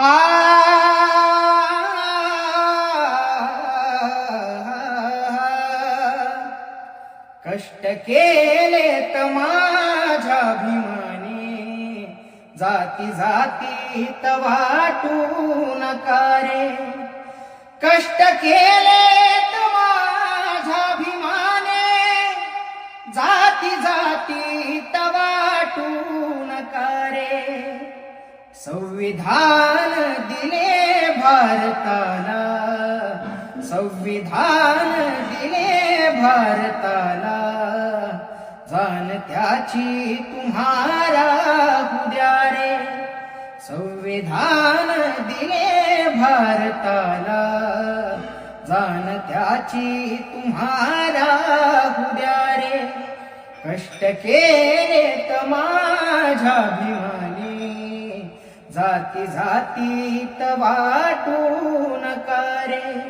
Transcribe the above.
आ! कष्ट केले माझ्या भीमाने जाती जाती वाटू नका रे कष्ट केले माझ्या भीमाने जाती जाती वाटू संविधान दिले भारताला. संविधान दिले भारताला. जाण त्याची तुम्हारा उद्या रे संविधान दिले भारताला. जाण त्याची तुम्हारा उद्या रे कष्ट केले तर माझ्या जाती जाती वाटू नका रे